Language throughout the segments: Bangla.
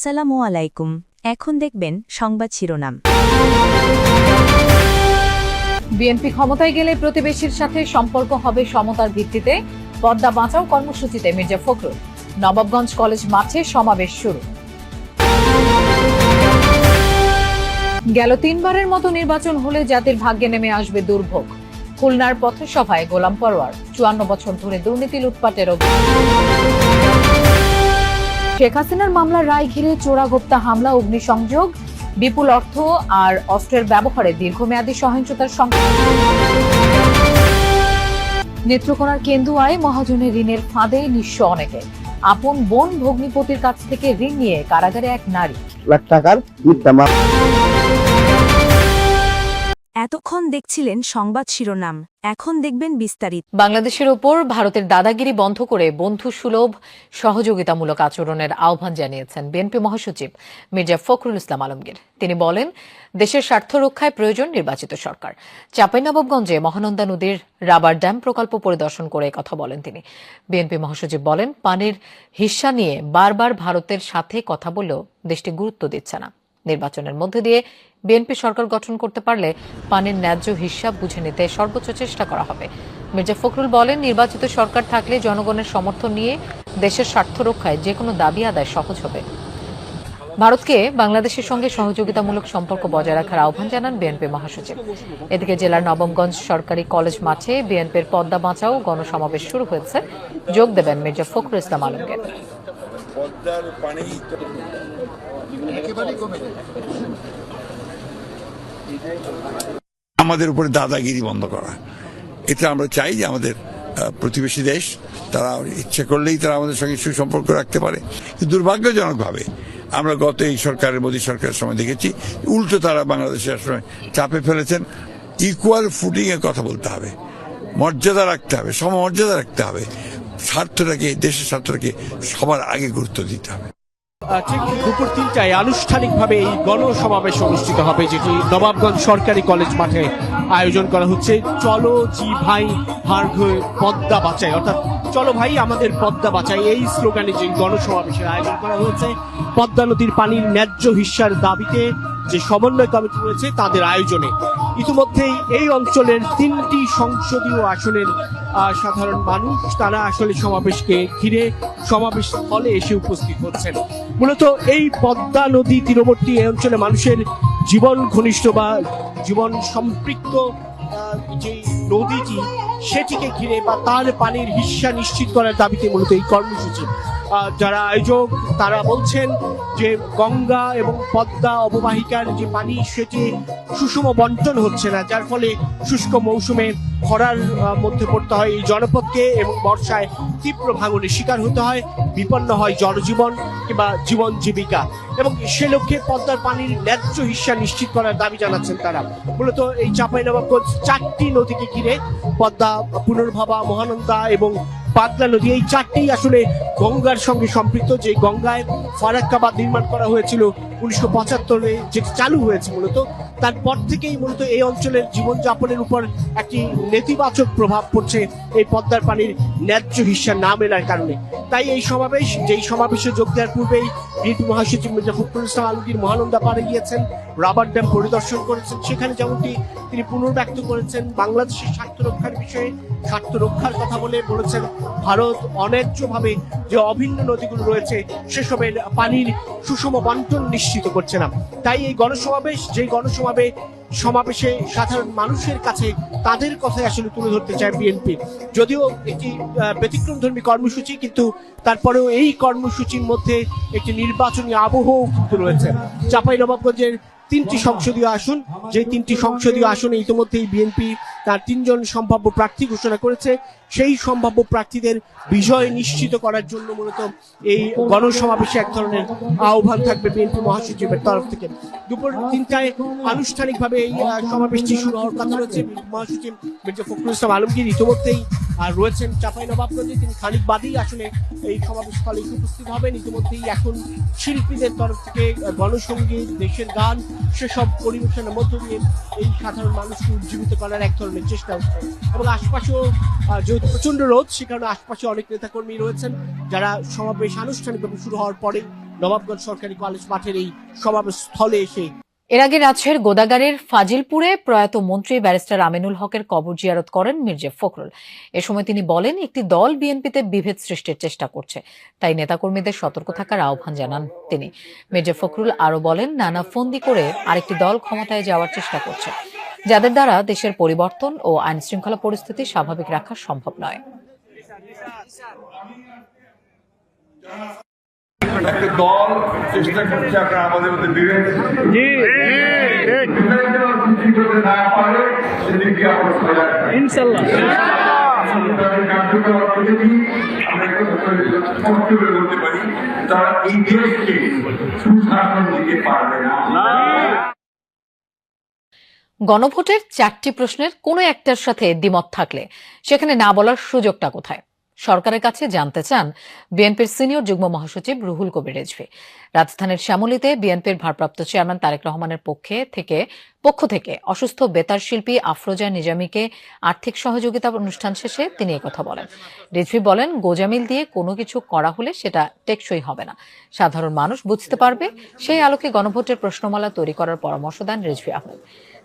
আসসালামু আলাইকুম। এখন দেখবেন সংবাদ শিরোনাম। বিএনপি ক্ষমতায় গেলে প্রতিবেশীর সাথে সম্পর্ক হবে সমতার ভিত্তিতে। পদ্মা বাঁচাও কর্মসূচিতে মির্জা ফখরুল। নবাবগঞ্জ কলেজ মাঠে সমাবেশ শুরু। গেল তিনবারের মতো নির্বাচন হলে জাতির ভাগ্যে নেমে আসবে দুর্ভোগ। খুলনার পথসভায় গোলাম পরোয়ার, চুয়ান্ন বছর ধরে দুর্নীতি লুটপাটের অভিযোগ। শেখ হাসিনার মামলার রায় ঘিরে চোরাগোপ্তা হামলা, অগ্নিসংযোগ, বিপুল অর্থ আর অস্ত্রের ব্যবহারে দীর্ঘমেয়াদী সহিংসতার সংখ্যা নেত্রকোনার কেন্দুয়ায় মহাজনের ঋণের ফাঁদে নিঃস্ব অনেকে। আপন বোন ভগ্নিপতির কাছ থেকে ঋণ নিয়ে কারাগারে এক নারী। লাখ টাকার এতক্ষণ দেখছিলেন সংবাদ শিরোনাম, এখন দেখবেন বিস্তারিত। বাংলাদেশের ওপর ভারতের দাদাগিরি বন্ধ করে বন্ধু সুলভ সহযোগিতামূলক আচরণের আহ্বান জানিয়েছেন বিএনপি মহাসচিব মির্জা ফখরুল ইসলাম আলমগীর। তিনি বলেন, দেশের স্বার্থ রক্ষায় প্রয়োজন নির্বাচিত সরকার। চাঁপাইনবাবগঞ্জে মহানন্দা নদীর রাবার ড্যাম প্রকল্প পরিদর্শন করে কথা বলেন তিনি। বিএনপি মহাসচিব বলেন, পানির হিস্সা নিয়ে বারবার ভারতের সাথে কথা বলেও দেশটি গুরুত্ব দিচ্ছে না। নির্বাচনের মধ্যে দিয়ে বিএনপি সরকার গঠন করতে পারলে পানির ন্যায্য হিসাব বুঝে নিতে সর্বোচ্চ চেষ্টা করা হবে। মির্জা ফখরুল বলেন, নির্বাচিত সরকার থাকলে জনগণের সমর্থন নিয়ে দেশের স্বার্থ রক্ষায় যে কোনো দাবি আদায় সহজ হবে। ভারতকে বাংলাদেশের সঙ্গে সহযোগিতামূলক সম্পর্ক বজায় রাখার আহ্বান জানান বিএনপি মহাসচিব। এদিকে জেলার নবমগঞ্জ সরকারি কলেজ মাঠে বিএনপির পদ্মা বাঁচাও গণসমাবেশ শুরু হয়েছে। যোগ দেবেন মির্জা ফখরুল ইসলাম আলমগীর। আমাদের উপরে দাদাগিরি বন্ধ করা। এটা আমরা চাই যে আমাদের প্রতিবেশী দেশ, তারা ইচ্ছে করলেই তারা আমাদের সঙ্গে সুসম্পর্ক রাখতে পারে। দুর্ভাগ্যজনকভাবে আমরা গত এই সরকারের মোদী সরকারের সময় দেখেছি, উল্টো তারা বাংলাদেশের সময় চাপে ফেলেছেন। ইকুয়াল ফুটিং এর কথা বলতে হবে। মর্যাদা রাখতে হবে, সমমর্যাদা রাখতে হবে। স্বার্থটাকে, দেশের স্বার্থটাকে সবার আগে গুরুত্ব দিতে হবে। ঠিক দুপুর তিনটায় আনুষ্ঠানিকভাবে এই গণসমাবেশ অনুষ্ঠিত হবে, যেটি নবাবগঞ্জ সরকারি কলেজ মাঠে আয়োজন করা হচ্ছে। চলো জি ভাই হার ঘয়ে পদ্মা বাঁচাই, অর্থাৎ চলো ভাই, আমাদের পদ্মা বাঁচাই। এই স্লোগানে যে গণসমাবেশের আয়োজন করা হয়েছে, পদ্মা নদীর পানির ন্যায্য হিস্যার দাবিতে যে সমন্বয় কমিটি রয়েছে, তাদের আয়োজনে। ইতিমধ্যেই এই অঞ্চলের তিনটি সংসদীয় আসনের সাধারণ মানুষ, তারা আসলে সমাবেশকে ঘিরে সমাবেশ স্থলে এসে উপস্থিত হচ্ছেন। মূলত এই পদ্মা নদী তীরবর্তী এই অঞ্চলে মানুষের জীবন ঘনিষ্ঠ বা জীবন সম্পৃক্ত যে নদীটি সেটিকে ঘিরে বা তার পানির হিস্সা নিশ্চিত করার দাবিতে মূলত এই কর্মসূচি। যারা আয়োজক, তারা বলছেন যে গঙ্গা এবং পদ্মা অববাহিকার যে পানি, সেটি সুষম বন্টন হচ্ছে না, যার ফলে শুষ্ক মৌসুমে খরার মধ্যে পড়তে হয় এই জনপদকে এবং বর্ষায় তীব্র ভাঙনের শিকার হতে হয়, বিপন্ন হয় জনজীবন কিংবা জীবন জীবিকা। এবং সে লক্ষ্যে পদ্মার পানির ন্যায্য হিস্সা নিশ্চিত করার দাবি জানাচ্ছেন তারা। মূলত এই চাঁপাইনবাবগঞ্জ চারটি নদীকে ঘিরে পদ্মা পুনর্ভবা, মহানন্দা এবং পাগলা নদী। এই চারটি আসলে গঙ্গার সঙ্গে সম্পৃক্ত। যে গঙ্গায় ফারাক্কা বাঁধ নির্মাণ করা হয়েছিল উনিশশো পঁচাত্তরে যেটি চালু হয়েছে মূলত, তারপর থেকেই মূলত এই অঞ্চলের জীবনযাপনের উপর একটি নেতিবাচক প্রভাব পড়ছে এই পদ্মার পানির ন্যায্য হিস্সা না মেলার কারণে। তাই এই সমাবেশ, যেই সমাবেশে যোগ দেওয়ার পূর্বেই বিএনপি মহাসচিব মির্জা ফখরুল ইসলাম আলমগীর মহানন্দা পাড়ে গিয়েছেন, রাবার ড্যাম পরিদর্শন করেছেন, সেখানে যেমনটি তিনি পুনর্ব্যক্ত করেছেন, বাংলাদেশের স্বার্থ রক্ষার বিষয়ে স্বার্থ রক্ষার কথা বলে বলেছেন, ভারত অন্যায্যভাবে যে অভিন্ন নদীগুলো রয়েছে, সেসবের পানির সুষম বন্টন নিশ্চিত করছে না। তাই এই গণসমাবেশ যে গণসমাবেশ সমাবেশে সাধারণ মানুষের কাছে তাদের কথাই আসলে তুলে ধরতে চায় বিএনপি যদিও একটি ব্যতিক্রমধর্মী কর্মসূচি, কিন্তু তারপরেও এই কর্মসূচির মধ্যে একটি নির্বাচনী আবহ কিন্তু রয়েছে। চাপাই নবাবগঞ্জের তিনটি সংসদীয় আসন যে তিনটি সংসদীয় আসনে ইতিমধ্যেই বিএনপি তার তিনজন সম্ভাব্য প্রার্থী ঘোষণা করেছে। সেই সম্ভাব্য প্রার্থীদের বিজয় নিশ্চিত করার জন্য মূলত এই গণসমাবেশে এক ধরনের আহ্বান থাকবে বিএনপি মহাসচিবের তরফ থেকে। দুপুর তিনটায় আনুষ্ঠানিকভাবে এই সমাবেশটি শুরু হওয়ার কথা রয়েছে। মহাসচিব মির্জা ফখরুল ইসলাম আলমগীর ইতিমধ্যেই আর রয়েছেন চাপাই নবাবগঞ্জে তিনি খানিক বাদেই আসলে এই সমাবেশ স্থলে উপস্থিত হবেন। ইতিমধ্যেই এখন শিল্পীদের তরফ থেকে গণসঙ্গীত দেশের গান, সেসব পরিবেশনের মধ্য দিয়ে এই সাধারণ মানুষকে উজ্জীবিত করার এক ধরনের চেষ্টা হচ্ছে এবং আশপাশেও যেহেতু প্রচণ্ড রোদ, সে কারণে আশপাশে অনেক নেতাকর্মী রয়েছেন, যারা সমাবেশ আনুষ্ঠানিকভাবে শুরু হওয়ার পরে নবাবগঞ্জ সরকারি কলেজ মাঠের এই সমাবেশ স্থলে এসে এর আগে রাজশাহীর গোদাগাড়ির ফাজিলপুরে প্রয়াত মন্ত্রী ব্যারিস্টার আমিনুল হকের কবর জিয়ারত করেন মির্জা ফখরুল। এ সময় তিনি বলেন, একটি দল বিএনপিতে বিভেদ সৃষ্টির চেষ্টা করছে। তাই নেতাকর্মীদের সতর্ক থাকার আহ্বান জানান তিনি। মির্জা ফখরুল আরও বলেন, নানা ফন্দি করে আরেকটি দল ক্ষমতায় যাওয়ার চেষ্টা করছে। যাদের দ্বারা দেশের পরিবর্তন ও আইন শৃঙ্খলা পরিস্থিতি স্বাভাবিক রাখা সম্ভব নয়। একটা দল চেষ্টা করছে আপনারা আমাদের মধ্যে বিভেদ বিভেদ সৃষ্টি করতে না পারে সেদিকে আমরা সজাগ ইনশাল্লাহ আমরা বলতে পারি তারা এই দেশকে সুশাসন দিতে পারবে না গণভোটের চারটি প্রশ্নের কোনো একটার সাথে দ্বিমত থাকলে সেখানে না বলার সুযোগটা কোথায়? সরকারের কাছে জানতে চান বিএনপির সিনিয়র যুগ্ম মহাসচিব রুহুল কবির রেজভি। রাজধানীর শ্যামলীতে বিএনপির ভারপ্রাপ্ত চেয়ারম্যান তারেক রহমানের পক্ষে থেকে, পক্ষ থেকে অসুস্থ বেতার শিল্পী আফরোজা নিজামীকে আর্থিক সহযোগিতা অনুষ্ঠান শেষে তিনি কথা বলেন। রিজভি বলেন, গোজামিল দিয়ে কোনো কিছু করা হলে সেটা টেকসই হবে না। সাধারণ মানুষ বুঝতে পারবে, সেই আলোকে গণভোটের প্রশ্নমালা তৈরি করার পরামর্শ দেন রিজভি আহমেদ।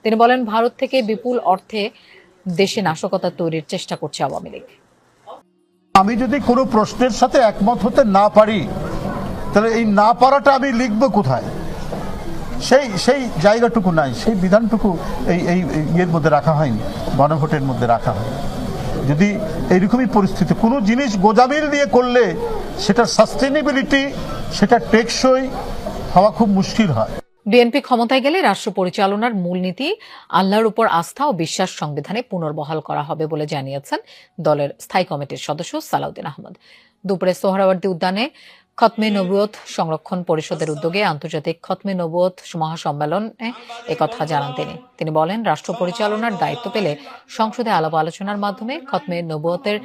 তিনি বলেন, ভারত থেকে বিপুল অর্থে দেশে নাশকতা তৈরির চেষ্টা করছে আওয়ামী লীগ। আমি যদি কোনো প্রশ্নের সাথে একমত হতে না পারি, তাহলে এই না পারাটা আমি লিখব কোথায়? সেই সেই জায়গাটুকু নাই, সেই বিধানটুকু এই এই ইয়ের মধ্যে রাখা হয়নি গণভোটের মধ্যে রাখা হয় যদি এইরকমই পরিস্থিতি, কোনো জিনিস গোজামিল দিয়ে করলে সেটার সাস্টেনেবিলিটি সেটা টেকসই হওয়া খুব মুশকিল হয়। বিএনপি ক্ষমতায় গেলে রাষ্ট্র পরিচালনার মূলনীতি আল্লাহর উপর আস্থা ও বিশ্বাস সংবিধানে পুনর্বহাল করা হবে বলে জানিয়েছেন দলের স্থায়ী কমিটির সদস্য সালাউদ্দিন আহমদ। দুপুরে সোহরাওয়ার্দী উদ্যানে খতমে নবুয়ত সংরক্ষণ পরিষদের উদ্যোগে আন্তর্জাতিক খতমে নবুয়ত মহাসম্মেলনে একথা জানান তিনি। তিনি বলেন, রাষ্ট্র পরিচালনার দায়িত্ব পেলে সংসদে আলাপ আলোচনার মাধ্যমে খতমে নবুয়তের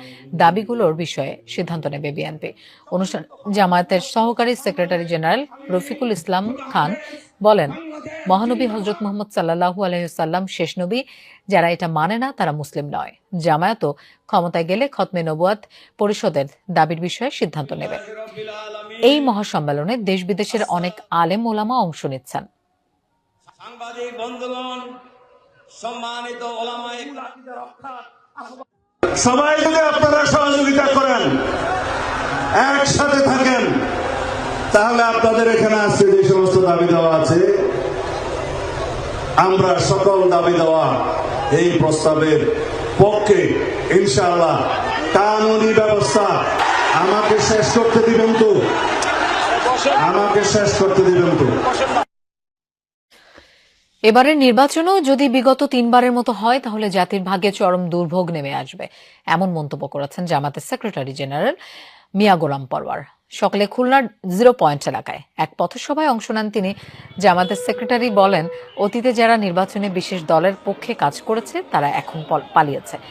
দাবিগুলোর বিষয়ে সিদ্ধান্ত নেবে বিএনপি। অনুষ্ঠান জামায়াতের সহকারী সেক্রেটারি জেনারেল রফিকুল ইসলাম খান বলেন মহানবী হজরত মোহাম্মদ সাল্লাহু আলহিসাল্লাম শেষ নবী যারা এটা মানে না তারা মুসলিম নয়। জামায়াতও ক্ষমতায় গেলে খতমে নবুয়াত পরিষদের দাবির বিষয়ে সিদ্ধান্ত নেবে। এই মহাসম্মেলনে দেশ বিদেশের অনেক আলেম ওলামা অংশ নিচ্ছেন। সাংবাদিক বন্ধুগণ সম্মানিত সবাই যদি আপনারা সহযোগিতা করেন একসাথে থাকেন। তাহলে আপনাদের এখানে আজকে যে সমস্ত দাবি দেওয়া আছে, আমরা সকল দাবি দেওয়া এই প্রস্তাবের পক্ষে, ইনশাআল্লাহ, কানুনি ব্যবস্থা আমাকে শেষ করতে দিবেন তো? আমাকে শেষ করতে দিবেন তো? এবারের নির্বাচনও যদি বিগত তিনবারের মতো হয়, তাহলে জাতির ভাগ্যে চরম দুর্ভোগ নেমে আসবে, এমন মন্তব্য করেছেন জামাতের সেক্রেটারি জেনারেল মিয়া গোলাম পরওয়ার। সকালে খুলনার জিরো পয়েন্ট এলাকায়। এক পথসভায় অংশ নেন তিনি, যে আমাদের সেক্রেটারি বলেন, অতীতে যারা নির্বাচনে বিশেষ দলের পক্ষে কাজ করেছে, তারা এখন পালিয়েছে।